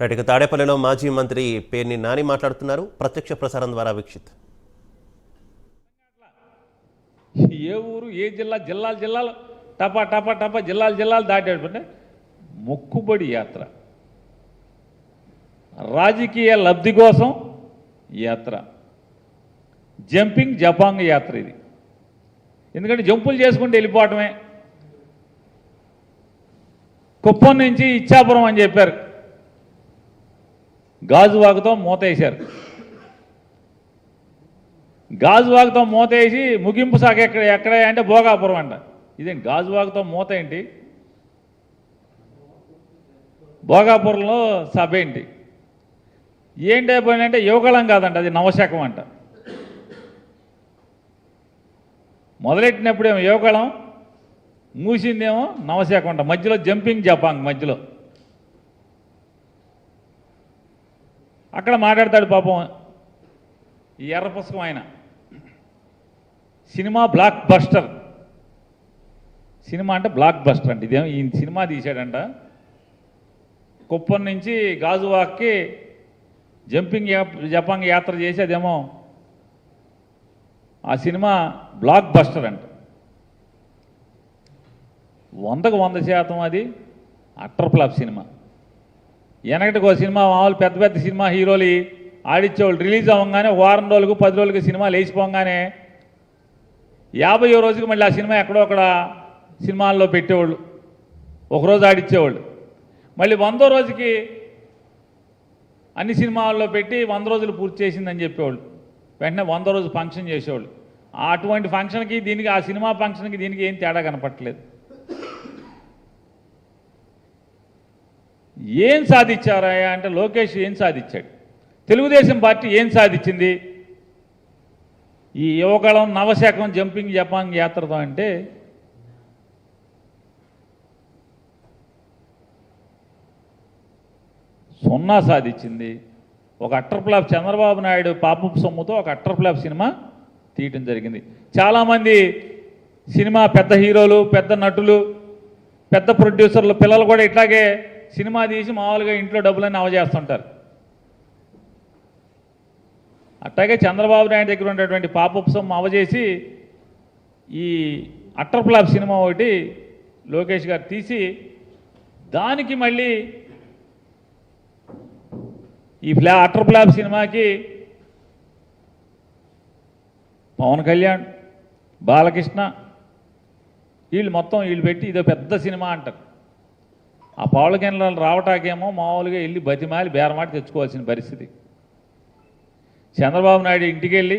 Right ఇక తాడేపల్లిలో మాజీ మంత్రి పేర్ని నాని మాట్లాడుతున్నారు. ప్రత్యక్ష ప్రసారం ద్వారా వీక్షిత్. ఏ ఊరు ఏ జిల్లా జిల్లాలు జిల్లాలు టపా టపా టపా జిల్లాలు జిల్లాలు దాటాడుకుంటే మొక్కుబడి యాత్ర. రాజకీయ లబ్ధి కోసం యాత్ర. జంపింగ్ జపాంగ్ యాత్ర ఇది. ఎందుకంటే జంపులు చేసుకుంటూ వెళ్ళిపోవటమే. కుప్పం నుంచి ఇచ్చాపురం అని చెప్పారు. గాజువాకుతో మూత వేశారు గాజువాకుతో మూత వేసి ముగింపు శాఖ ఎక్కడ ఎక్కడ అంటే భోగాపురం అంట. ఇదేం గాజువాకుతో మూత ఏంటి? భోగాపురంలో సభ ఏంటి? ఏంటి అంటే యువకళం కాదంట అది నవశకం అంట. మొదలెట్టినప్పుడేమో యువకళం మూసిందేమో నవశకం అంట. మధ్యలో జంపింగ్ జపాంగ్ మధ్యలో. అక్కడ మాట్లాడతాడు పాపం ఈ ఎర్ర పుస్తకం ఆయన. Cinema blockbuster. సినిమా అంటే బ్లాక్ బస్టర్ అంటే ఇదేమో ఈ సినిమా తీశాడంట. కుప్పం నుంచి గాజువాక్కి జంపింగ్ జపాంగ్ యాత్ర చేసి అదేమో ఆ సినిమా బ్లాక్ బస్టర్ అంట. వందకు వంద శాతం అది అట్టర్ ఫ్లాప్ సినిమా. వెనకటికి ఒక సినిమా మామూలు పెద్ద పెద్ద సినిమా హీరోలు ఆడిచ్చేవాళ్ళు రిలీజ్ అవ్వగానే వారం రోజులకు పది రోజులకి సినిమా లేచిపోగానే యాభై రోజుకి మళ్ళీ ఆ సినిమా ఎక్కడో అక్కడ సినిమాల్లో పెట్టేవాళ్ళు. ఒకరోజు ఆడిచ్చేవాళ్ళు. మళ్ళీ వందో రోజుకి అన్ని సినిమాల్లో పెట్టి వంద రోజులు పూర్తి చేసిందని చెప్పేవాళ్ళు. వెంటనే వంద రోజు ఫంక్షన్ చేసేవాళ్ళు. అటువంటి ఫంక్షన్కి దీనికి ఆ సినిమా ఫంక్షన్కి దీనికి ఏం తేడా కనపట్లేదు ఏం సాధించారా అంటే లోకేష్ ఏం సాధించాడు? తెలుగుదేశం పార్టీ ఏం సాధించింది? ఈ యువకళం నవశకం జంపింగ్ జపాంగ్ యాత్రతో అంటే సున్నా సాధించింది. ఒక అట్టర్ ఫ్లాప్ చంద్రబాబు నాయుడు పాపపు సొమ్ముతో ఒక అట్టర్ ఫ్లాప్ సినిమా తీయటం జరిగింది. చాలామంది సినిమా పెద్ద హీరోలు పెద్ద నటులు పెద్ద ప్రొడ్యూసర్లు పిల్లలు కూడా ఇట్లాగే సినిమా తీసి మామూలుగా ఇంట్లో డబ్బులన్నీ అవజేస్తుంటారు అట్లాగే చంద్రబాబు నాయుడు దగ్గర ఉన్నటువంటి పాపపు సొమ్ము అవజేసి ఈ అట్టర్ ఫ్లాప్ సినిమా ఒకటి లోకేష్ గారు తీసి దానికి మళ్ళీ ఈ ఫ్లా అటర్ ఫ్లాప్ సినిమాకి పవన్ కళ్యాణ్ బాలకృష్ణ వీళ్ళు మొత్తం వీళ్ళు పెట్టి ఇదో పెద్ద సినిమా అంటారు. ఆ పవన్ కళ్యాణ్ రావటాకేమో మామూలుగా వెళ్ళి బతిమాలి బేరమాట తెచ్చుకోవాల్సిన పరిస్థితి. చంద్రబాబు నాయుడు ఇంటికి వెళ్ళి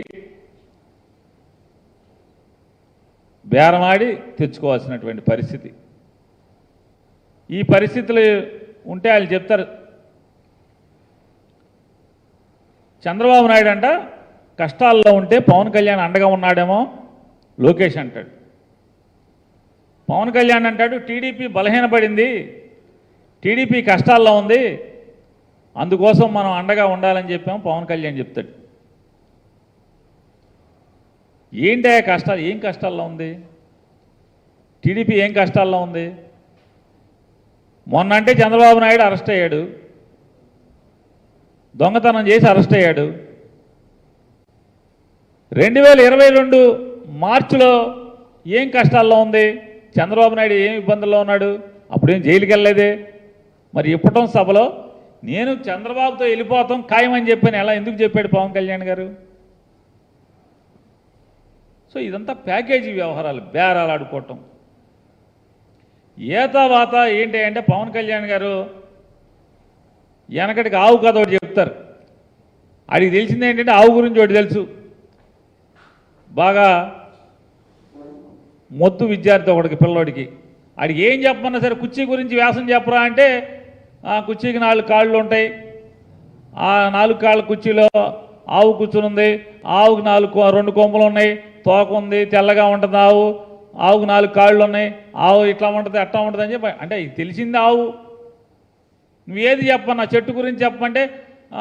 బేరమాడి తెచ్చుకోవాల్సినటువంటి పరిస్థితి. ఈ పరిస్థితులు ఉంటే వాళ్ళు చెప్తారు చంద్రబాబు నాయుడు అంట కష్టాల్లో ఉంటే పవన్ కళ్యాణ్ అండగా ఉన్నాడేమో లోకేష్ అంటాడు. పవన్ కళ్యాణ్ అంటాడు టీడీపీ బలహీనపడింది టీడీపీ కష్టాల్లో ఉంది. అందుకోసం మనం అండగా ఉండాలని చెప్పాం. పవన్ కళ్యాణ్ చెప్తాడు. ఏంటి కష్టాలు? ఏం కష్టాల్లో ఉంది? టీడీపీ ఏం కష్టాల్లో ఉంది? మొన్న అంటే చంద్రబాబు నాయుడు అరెస్ట్ అయ్యాడు. దొంగతనం చేసి అరెస్ట్ అయ్యాడు. రెండు వేల ఇరవై రెండు మార్చిలో ఏం కష్టాల్లో ఉంది? చంద్రబాబు నాయుడు ఏం ఇబ్బందుల్లో ఉన్నాడు? అప్పుడేం జైలుకి వెళ్ళలేదే మరి ఇప్పటం సభలో నేను చంద్రబాబుతో వెళ్ళిపోతాం ఖాయమని చెప్పాను ఎలా ఎందుకు చెప్పాడు పవన్ కళ్యాణ్ గారు? సో ఇదంతా ప్యాకేజీ వ్యవహారాలు బేరాలు ఆడుకోవటం. ఏతావాత ఏంటి అంటే పవన్ కళ్యాణ్ గారు వెనకటికి ఆవు కథ ఒకటి చెప్తారు. ఆడికి తెలిసింది ఏంటంటే ఆవు గురించి ఒకటి తెలుసు. బాగా మొత్తు విద్యార్థి ఒకడికి పిల్లోడికి. అడిగి ఏం చెప్పమన్నా సరే కుర్చీ గురించి వ్యాసం చెప్పరా అంటే ఆ కుర్చీకి నాలుగు కాళ్ళు ఉంటాయి. ఆ నాలుగు కాళ్ళ కుర్చీలో ఆవు కూర్చునుంది ఆవుకి నాలుగు రెండు కొమ్ములు ఉన్నాయి. తోక ఉంది తెల్లగా ఉంటుంది ఆవు. ఆవుకు నాలుగు కాళ్ళు ఉన్నాయి. ఆవు ఇట్లా ఉంటుంది అట్లా ఉంటుంది అని చెప్పి అంటే తెలిసింది ఆవు. నువ్వు ఏది చెప్పన్నా? చెట్టు గురించి చెప్పమంటే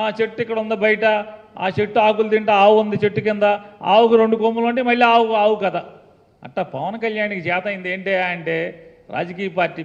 ఆ చెట్టు ఇక్కడ ఉంది బయట. ఆ చెట్టు ఆకులు తింటే ఆవు ఉంది చెట్టు కింద. ఆవుకు రెండు కొమ్ములు ఉంటే మళ్ళీ ఆవు ఆవు కథ అట్టా పవన్ కళ్యాణ్కి చేత అయింది ఏంటి అంటే రాజకీయ పార్టీ